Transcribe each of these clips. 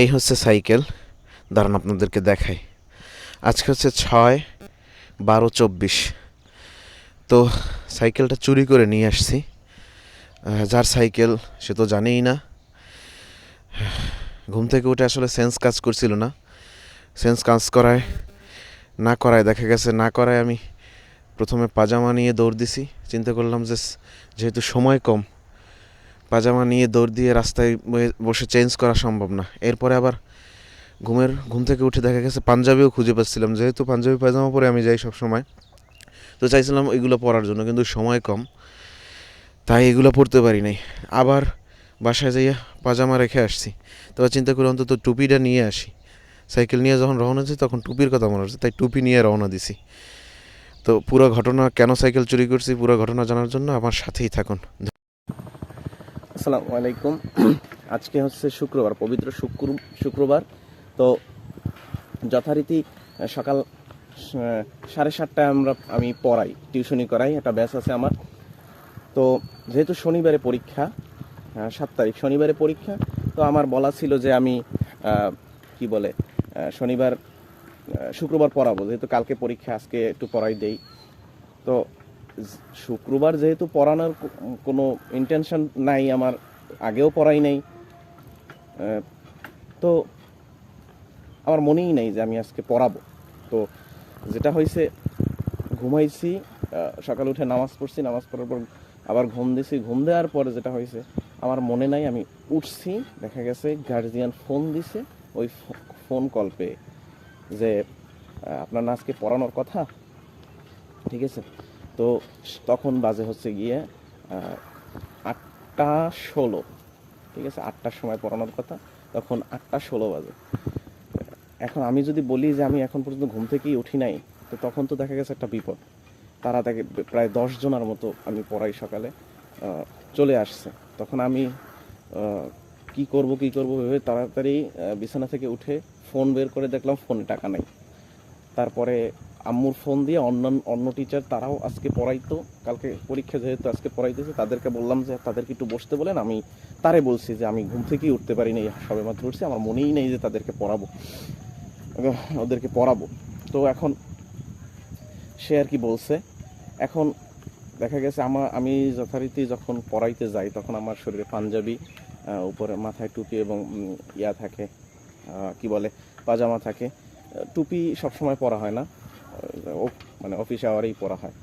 এই হচ্ছে সাইকেল। দাঁড়ান, আপনাদেরকে দেখাই। আজকে হচ্ছে ছয় বারো চব্বিশ। তো সাইকেলটা চুরি করে নিয়ে আসছি। যার সাইকেল সে তো জানেই না। ঘুম থেকে উঠে আসলে সেন্স কাজ করছিল না। সেন্স কাজ করায়, না করায়, দেখা গেছে না করায় আমি প্রথমে পাজামা নিয়ে দৌড় দিছি। চিন্তা করলাম যে যেহেতু সময় কম পাজামা নিয়ে দৌড় দিয়ে রাস্তায় বসে চেঞ্জ করা সম্ভব না। এরপরে আবার ঘুমের, ঘুম থেকে উঠে দেখা গেছে পাঞ্জাবিও খুঁজে পাচ্ছিলাম। যেহেতু পাঞ্জাবি পায়জামা পরে আমি যাই সব সময় তো চাইছিলাম এগুলো পরার জন্য, কিন্তু সময় কম, তাই এগুলো পরতে পারি নাই। আবার বাসায় যাইয়া পাজামা রেখে আসছি। তবে চিন্তা করি অন্তত টুপিটা নিয়ে আসি। সাইকেল নিয়ে যখন রওনা দিই তখন টুপির কথা মনে হচ্ছে তাই টুপি নিয়ে রওনা দিছি। তো পুরো ঘটনা, কেন সাইকেল চুরি করছি, পুরো ঘটনা জানার জন্য আমার সাথেই থাকুন। আসসালামু আলাইকুম। আজকে হচ্ছে শুক্রবার, পবিত্র শুক্র, শুক্রবার। তো যথারীতি সকাল সাড়ে সাতটায় আমরা, আমি পড়াই, টিউশনি করাই, একটা ব্যাচ আছে আমার। তো যেহেতু শনিবারে পরীক্ষা সাত তারিখ শনিবারে পরীক্ষা, তো আমার বলা ছিল যে আমি কি বলে শনিবার শুক্রবার পড়াবো, যেহেতু কালকে পরীক্ষা, আজকে একটু পড়াই দেই। তো শুক্রবার যেহেতু পড়ানোর কোনো ইন্টেনশন নাই, আমার আগেও পড়াই নাই তো আমার মনেই নেই যে আমি আজকে পড়াবো। তো যেটা হয়েছে, ঘুমাইছি সকালে উঠে নামাজ পড়ছি, নামাজ পড়ার পর আবার ঘুম দিছি। ঘুম দেওয়ার পরে যেটা হয়েছে, আমার মনে নাই, আমি উঠছি, দেখা গেছে গার্জিয়ান ফোন দিছে, ওই ফোন কল পেয়ে যে আপনার আজকে পড়ানোর কথা? ঠিক আছে? তো তখন বাজে হচ্ছে গিয়ে আটটা ষোলো, ঠিক আছে? আটটার সময় পড়ানোর কথা, তখন আটটা ষোলো বাজে। এখন আমি যদি বলি যে আমি এখন পর্যন্ত ঘুম থেকেই উঠি নাই, তো তখন তো দেখা গেছে একটা বিপদ। তারা তাকে প্রায় দশ জনের মতো আমি পড়াই সকালে চলে আসছে। তখন আমি কি করব কি করব ভেবে তাড়াতাড়ি বিছানা থেকে উঠে ফোন বের করে দেখলাম ফোনে টাকা নাই। তারপরে আম্মুর ফোন দিয়ে অন্য অন্য টিচার তারাও আজকে পড়াইতো, কালকে পরীক্ষা যেহেতু আজকে পড়াইতেছে তাদেরকে বললাম যে, তাদেরকে একটু বসতে বলেন, আমি তারে বলছি যে, আমি ঘুম থেকেই উঠতে পারি নাই, সবে মাত্র উঠছি, আমার মনেই নেই যে তাদেরকে পড়াবো, ওদেরকে পড়াবো। তো এখন সে আর কি বলছে, এখন দেখা গেছে আমার আমি যথারীতি যখন পড়াইতে যাই, তখন আমার শরীরে পাঞ্জাবি উপরে মাথায় টুপি এবং ইয়া থাকে কি বলে, পাজামা থাকে টুপি সবসময় পরা হয় না। মানে অফিস আওয়ারেই পড়া হয়।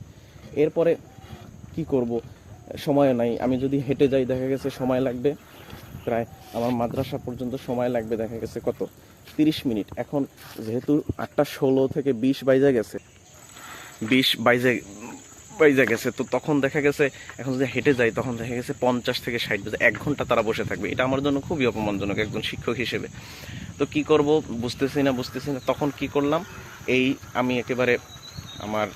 এরপরে কি করব? সময় নাই। আমি যদি হেঁটে যাই, দেখা গেছে সময় লাগবে। প্রায় আমার মাদ্রাসা পর্যন্ত সময় লাগবে, দেখা গেছে কত? তিরিশ মিনিট। এখন যেহেতু আটটা ষোলো থেকে বিশ বাইজে গেছে, বিশ বাইজে বাইজে গেছে, তো তখন দেখা গেছে, এখন যদি হেঁটে যাই, তখন দেখা গেছে পঞ্চাশ থেকে ষাট বাজে, এক ঘণ্টা তারা বসে থাকবে। এটা আমার জন্য খুবই অপমানজনক একজন শিক্ষক হিসেবে। তো কি করব? বুঝতেছি না বুঝতেছি না। তখন কি করলাম? এই আমি একেবারে আমার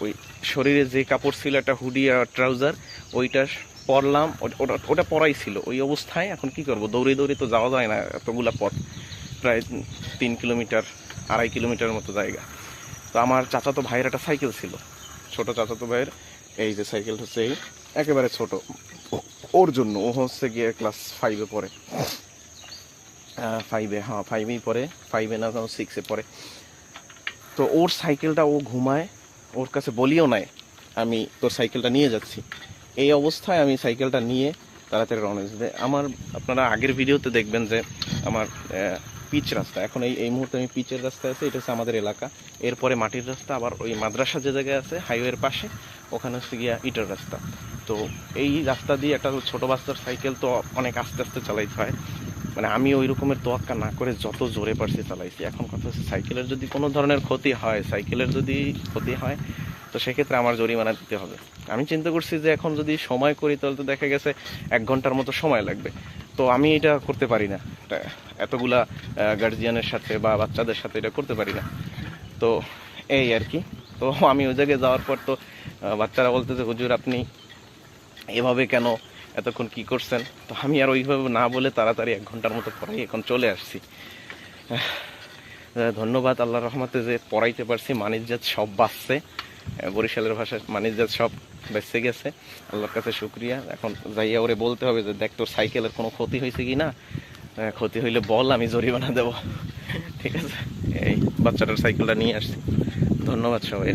ওই শরীরে যে কাপড় ছিল, একটা হুডি আর ট্রাউজার, ওইটা পরলাম। ওটা- ওটা পরাই ছিল। ওই অবস্থায় এখন কি করব? দৌড়ে দৌড়ে তো যাওয়া যায় না এতগুলা পথ। প্রায় তিন কিলোমিটার, আড়াই কিলোমিটার মতো জায়গা। তো আমার চাচাতো ভাইয়ের একটা সাইকেল ছিল। ছোট চাচাতো ভাইয়ের, এই যে সাইকেল হচ্ছে এই একেবারে ছোট। ওর জন্য, ও হচ্ছে গিয়ে ক্লাস ফাইভে পড়ে। ফাইভে হ্যাঁ ফাইভেই পড়ে ফাইভে না সিক্সে পড়ে তো ওর সাইকেলটা ও ঘুমায়, ওর কাছে বলিও নাই, আমি তোর সাইকেলটা নিয়ে যাচ্ছি। এই অবস্থায় আমি সাইকেলটা নিয়ে তাড়াতাড়ি রওনা দিতে আমার, আপনারা আগের ভিডিওতে দেখবেন যে আমার পিচ রাস্তা। এখন এই এই মুহূর্তে আমি পিচের রাস্তায় আছি, এটা হচ্ছে আমাদের এলাকা। এরপরে মাটির রাস্তা, আবার ওই মাদ্রাসা যে জায়গায় আছে হাইওয়ের পাশে, ওখানে হচ্ছে গিয়া ইটের রাস্তা। তো এই রাস্তা দিয়ে একটা ছোটো বাচ্চার সাইকেল তো অনেক আস্তে আস্তে চালাইতে হয়। মানে আমি ওই রকমের তোয়াক্কা না করে যত জোরে পারছি চালাইছি। এখন কথা হচ্ছে সাইকেলের যদি কোনো ধরনের ক্ষতি হয়, সাইকেলের যদি ক্ষতি হয়, তো সেক্ষেত্রে আমার জরিমানা দিতে হবে। আমি চিন্তা করছি যে এখন যদি সময় করি, তাহলে তো দেখা গেছে এক ঘণ্টার মতো সময় লাগবে। তো আমি এটা করতে পারি না। এতগুলা গার্জিয়ানের সাথে বা বাচ্চাদের সাথে এটা করতে পারি না। তো এই আর কি। তো আমি ওই জায়গায় যাওয়ার পর তো বাচ্চারা বলতেছে, হুজুর, আপনি এভাবে কেন এতক্ষণ কি করছেন? তো আমি আর ওইভাবে না বলে তাড়াতাড়ি এক ঘণ্টার মতো পড়াই এখন চলে আসছি। ধন্যবাদ আল্লাহ রহমতে যে পড়াইতে পারছি মানিজ্জাত সব বাঁচছে। বরিশালের ভাষায় মানিজ্জাত সব বেঁচে গেছে। আল্লাহর কাছে শুক্রিয়া। এখন যাইয়া ওরে বলতে হবে যে, দেখ, তোর সাইকেলের কোনো ক্ষতি হয়েছে কি না? ক্ষতি হইলে বল, আমি জরিমানা দেব। ঠিক আছে? এই বাচ্চাটার সাইকেলটা নিয়ে আসছি। ধন্যবাদ সবাই